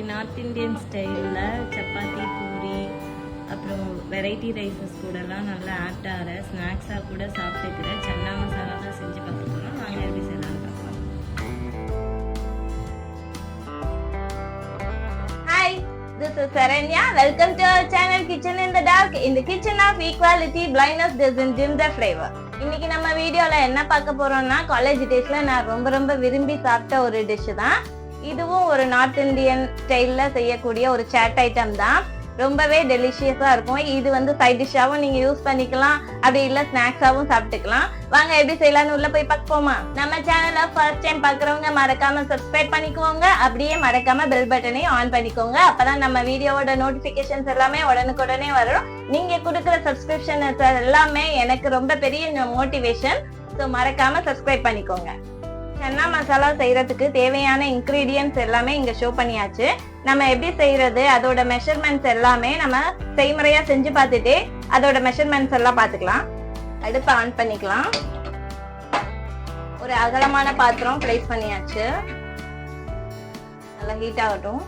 இன்னைக்கு north Indian ஸ்டைலில் சப்பாத்தி பூரி அப்புறம் வெரைட்டி ரைஸஸ் கூடலாம் நல்லா ஆப்ட் ஆகிற ஸ்நாக்ஸாக கூட சாப்பிட்டுக்கிற சன்னா மசாலா தான் செஞ்சு பார்த்துக்கணும் நாங்கள் எப்படி செய்யலாம்னு பார்க்கலாம் Hi, this is Saranya. Welcome to our channel Kitchen in the Dark. In the kitchen of equality, blindness doesn't dim the flavor. இன்னைக்கு நம்ம வீடியோல என்ன பார்க்க போறோம்னா காலேஜ் டேஸ்ல நான் ரொம்ப ரொம்ப விரும்பி சாப்பிட்ட ஒரு டிஷ் தான் இதுவும் ஒரு நார்த் இந்தியன் ஸ்டைல்ல செய்யக்கூடிய ஒரு சேட் ஐட்டம் தான். ரொம்பவே டெலிஷியஸா இருக்கும். இது வந்து சைட் டிஷ்ஷாவும் நீங்க யூஸ் பண்ணிக்கலாம். அப்படி இல்ல ஸ்நாக்ஸாவும் சாப்பிட்டுக்கலாம். வாங்க எப்படி செய்யலாம்னு உள்ள போய் பார்ப்போமா? நம்ம சேனலை ஃபர்ஸ்ட் டைம் பார்க்குறவங்க மறக்காம சப்ஸ்கிரைப் பண்ணிக்கோங்க. அப்படியே மறக்காம பெல் பட்டனையும் ஆன் பண்ணிக்கோங்க. அப்பதான் நம்ம வீடியோவோட நோட்டிபிகேஷன்ஸ் எல்லாமே உடனுக்குடனே வரும். நீங்க கொடுக்குற சப்ஸ்கிரிப்ஷன் எல்லாமே எனக்கு ரொம்ப பெரிய மோட்டிவேஷன் ஸோ மறக்காம சப்ஸ்கிரைப் பண்ணிக்கோங்க. சன்னா மசாலா செய்யறதுக்கு தேவையான இன்க்ரீடியன்ஸ் எல்லாமே இங்க ஷோ பண்ணியாச்சு. நம்ம எப்படி செய்யறது அதோட மெஷர்மெண்ட்ஸ் எல்லாமே நம்ம செய்முறையா செஞ்சு பார்த்துட்டு அதோட மெஷர்மெண்ட்ஸ் எல்லாம் பார்த்துக்கலாம். அடுப்பை ஆன் பண்ணிக்கலாம். ஒரு அகலமான பாத்திரம் பிளேஸ் பண்ணியாச்சு. நல்லா ஹீட் ஆகட்டும்.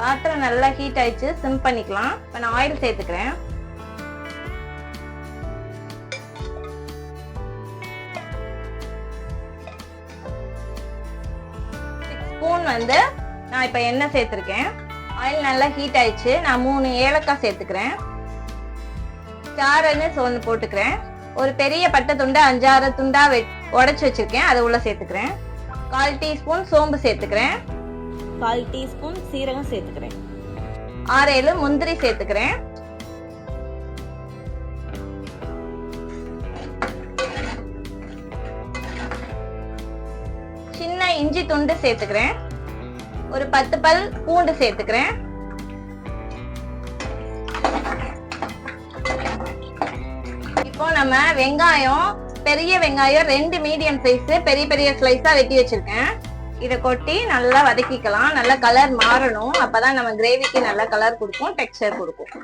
பாத்திரம் நல்லா ஹீட் ஆயிடுச்சு சிம் பண்ணிக்கலாம். இப்போ நான் ஆயில் சேர்த்துக்கிறேன். ஸ்பூன் வந்து நான் இப்போ எண்ணெய் சேர்த்துருக்கேன். ஆயில் நல்லா ஹீட் ஆயிடுச்சு. நான் மூணு ஏலக்காய் சேர்த்துக்கிறேன். ஸ்டார்னு ஒன்று போட்டுக்கிறேன். ஒரு பெரிய பட்டை துண்டை அஞ்சாறு துண்டா வெ உடச்சி வச்சிருக்கேன். அதை உள்ள சேர்த்துக்கிறேன். கால் டீஸ்பூன் சோம்பு சேர்த்துக்கிறேன். கால் டீஸ்பூன் சீரகம் சேர்த்துக்கிறேன். ஆறு ஏழு முந்திரி சேர்த்துக்கிறேன். சின்ன இஞ்சி துண்டு சேர்த்துக்கிறேன். ஒரு பத்து பல் பூண்டு சேர்த்துக்கிறேன். இப்போ நம்ம வெங்காயம் பெரிய வெங்காயம் ரெண்டு மீடியம் சைஸ் பெரிய பெரிய ஸ்லைஸா வெட்டி வச்சிருக்கேன். இதை கொட்டி நல்லா வதக்கிக்கலாம். நல்லா கலர் மாறணும். அப்பதான் நம்ம கிரேவிக்கு நல்லா கலர் கொடுக்கும் டெக்ஸ்சர் கொடுக்கும்.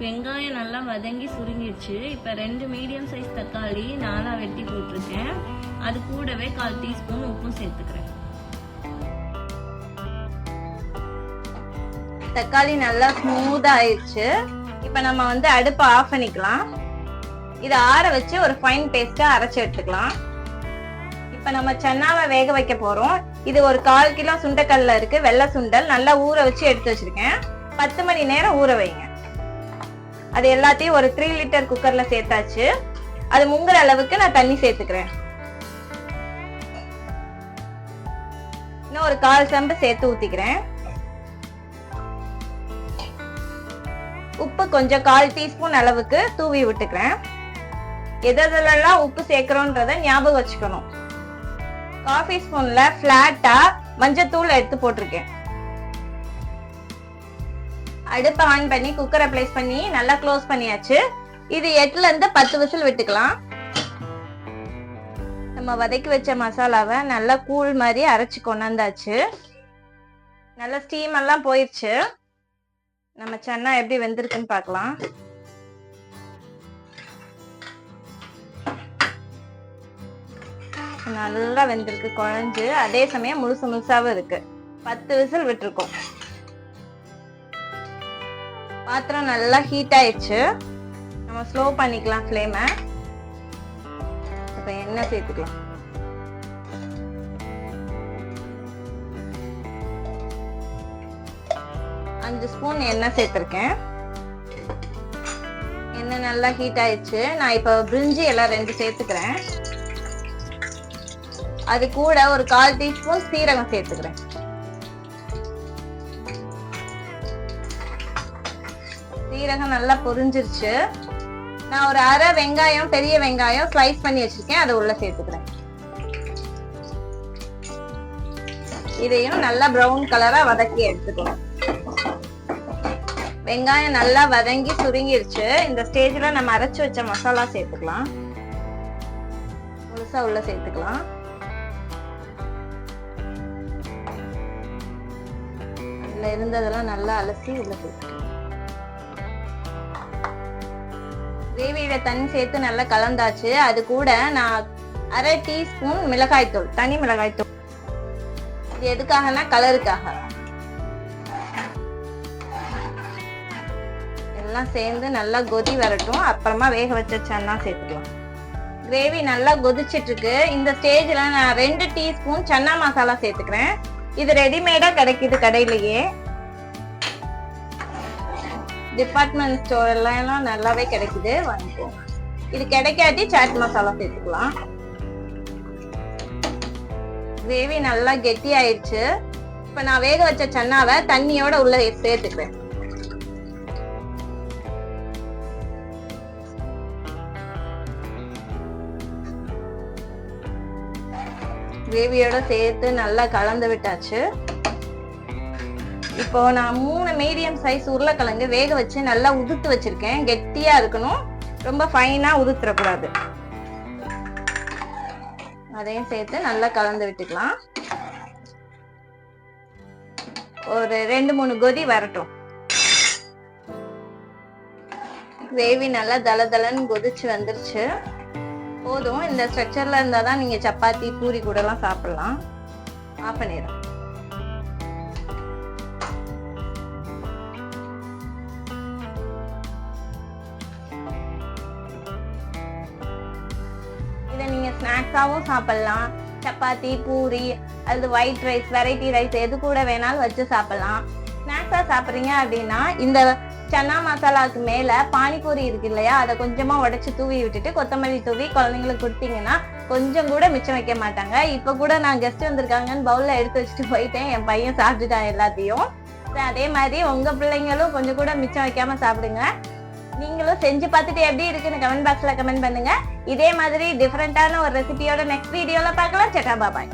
வெங்காயம் நல்லா வதங்கி சுருங்கிடுச்சு. இப்போ ரெண்டு மீடியம் சைஸ் தக்காளி நானாக வெட்டி போட்டிருக்கேன். அது கூடவே கால் டீஸ்பூன் உப்பும் சேர்த்துக்கிறேன். தக்காளி நல்லா ஸ்மூத் ஆயிடுச்சு. நம்ம வந்து அடுப்பை ஆஃப் பண்ணிக்கலாம். இதை ஆற வச்சு ஒரு ஃபைன் பேஸ்டா அரைச்சி எடுத்துக்கலாம். இப்போ நம்ம சன்னாவை வேக வைக்க போகிறோம் இது ஒரு கால் கிலோ சுண்டைக்கல்ல இருக்கு. வெள்ளை சுண்டல் நல்லா ஊற வச்சு எடுத்து வச்சிருக்கேன். பத்து மணி நேரம் ஊற வைங்க. அது எல்லாத்தையும் ஒரு த்ரீ லிட்டர் குக்கர்ல சேர்த்தாச்சு. அது முங்குற அளவுக்கு நான் தண்ணி சேர்த்துக்கிறேன். இன்னும் ஒரு கால் சம்பு சேர்த்து ஊத்திக்கிறேன். உப்பு கொஞ்சம் கால் டீஸ்பூன் அளவுக்கு தூவி விட்டுக்கிறேன். எதெல்லாம் உப்பு சேர்க்கிறோன்றத ஞாபகம் வச்சுக்கணும். காஃபி ஸ்பூன்ல பிளாட்டா மஞ்சத்தூள் எடுத்து போட்டிருக்கேன். அடுப்பை ஆன் பண்ணி குக்கரை பிளேஸ் பண்ணி நல்லா க்ளோஸ் பண்ணியாச்சு. இது எட்டுல இருந்து பத்து விசில் விட்டுக்கலாம். நம்ம வதக்கி வச்ச மசாலாவை நல்லா கூழ் மாதிரி அரைச்சி கொண்டாந்தாச்சு. நல்லா ஸ்டீம் எல்லாம் போயிடுச்சு நம்ம சன்னா எப்படி வெந்திருக்குன்னு பார்க்கலாம். நல்லா வெந்திருக்கு குழஞ்சு. அதே சமயம் முழுசு முழுசாவும் இருக்கு. பத்து விசில் விட்டுருக்கோம். பாத்திரம் நல்லா ஹீட் ஆயிடுச்சு. நம்ம ஸ்லோ பண்ணிக்கலாம் ஃப்ளேமை இப்போ எண்ணெய் சேர்த்துக்கலாம். அஞ்சு ஸ்பூன் எண்ணெய் சேர்த்துருக்கேன். எண்ணெய் நல்லா ஹீட் ஆயிடுச்சு. நான் இப்போ பிரிஞ்சி எல்லாம் ரெண்டு சேர்த்துக்கிறேன். அது கூட ஒரு கால் டீஸ்பூன் சீரகம் சேர்த்துக்கிறேன். சீரகம் நல்லா பொரிஞ்சிருச்சு. நான் ஒரு அரை வெங்காயம் பெரிய வெங்காயம் ஸ்லைஸ் பண்ணி வச்சிருக்கேன். அதை உள்ள சேர்த்துக்கிறேன். இதையும் நல்லா ப்ரௌன் கலரா வதக்கி எடுத்துக்கணும். வெங்காயம் நல்லா வதங்கி சுருங்கிருச்சு. இந்த ஸ்டேஜ்ல நம்ம அரைச்சு வச்ச மசாலா சேர்த்துக்கலாம். முழுசா உள்ள சேர்த்துக்கலாம். அதுல இருந்ததெல்லாம் நல்லா அலசி உள்ள சேர்த்துக்கலாம். கிரேவியோட தண்ணி சேர்த்து நல்லா கலந்தாச்சு. அது கூட நான் அரை டீஸ்பூன் மிளகாய்த்தூள் தனி மிளகாய்த்தூள் இது எதுக்காகனா கலருக்காக. எல்லாம் சேர்ந்து நல்லா கொதி வரட்டும். அப்புறமா வேக வச்ச சன்னா சேர்த்துக்கலாம். கிரேவி நல்லா கொதிச்சிட்டு இருக்கு இந்த ஸ்டேஜ்ல நான் ரெண்டு டீஸ்பூன் சன்னா மசாலா சேர்த்துக்கிறேன். இது ரெடிமேடா கிடைக்குது கடையிலேயே. டிபார்ட்மெண்ட் ஸ்டோர் எல்லாம் நல்லாவே கிடைக்குது. வாங்கிக்கோங்க. இது கிடைக்காட்டி சாட் மசாலா சேர்த்துக்கலாம். கிரேவி நல்லா கெட்டி ஆயிடுச்சு. இப்ப நான் வேக வச்ச சன்னாவை தண்ணியோட உள்ள சேர்த்துக்குவேன் கிரேவியோட சேர்த்து நல்லா கலந்து விட்டாச்சு. இப்போ நான் மூணு மீடியம் சைஸ் உருளைக்கிழங்கு வேக வச்சு நல்லா உதுத்து வச்சிருக்கேன். கெட்டியா இருக்கணும். ரொம்ப ஃபைனா உதுத்துறக்கூடாது. அதையும் சேர்த்து நல்லா கலந்து விட்டுக்கலாம். ஒரு ரெண்டு மூணு கொதி வரட்டும். கிரேவி நல்லா தள தளன்னு கொதிச்சு வந்துருச்சு. போதும். இந்த ஸ்ட்ரக்சர்ல இருந்தால் தான் நீங்க சப்பாத்தி பூரி கூட எல்லாம் சாப்பிடலாம் ஆஃப் பண்ணிடுறேன் ஸ்நாக்ஸாகவும் சாப்பிட்லாம் சாப்பிடலாம். சப்பாத்தி பூரி அது ஒயிட் ரைஸ் வெரைட்டி ரைஸ் எது கூட வேணாலும் வச்சு சாப்பிட்லாம். ஸ்நாக்ஸாக சாப்பிட்றீங்க அப்படின்னா இந்த சன்னா மசாலாவுக்கு மேலே பானிபூரி இருக்கு இல்லையா அதை கொஞ்சமாக உடச்சி தூவி விட்டுட்டு கொத்தமல்லி தூவி குழந்தைங்களுக்கு கொடுத்தீங்கன்னா கொஞ்சம் கூட மிச்சம் வைக்க மாட்டாங்க. இப்போ கூட நான் கெஸ்ட் வந்திருக்காங்கன்னு பவுலில் எடுத்து வச்சுட்டு போயிட்டேன். என் பையன் சாப்பிட்டுட்டான் எல்லாத்தையும். அதே மாதிரி உங்கள் பிள்ளைங்களும் கொஞ்சம் கூட மிச்சம் வைக்காமல் சாப்பிடுங்க. நீங்களும் செஞ்சு பார்த்துட்டு எப்படி இருக்குன்னு கமெண்ட் பாக்ஸ்ல கமெண்ட் பண்ணுங்க. இதே மாதிரி டிஃப்ரெண்டான ஒரு ரெசிபியோட நெக்ஸ்ட் வீடியோல பார்க்கலாம். செட்டா பாபாய்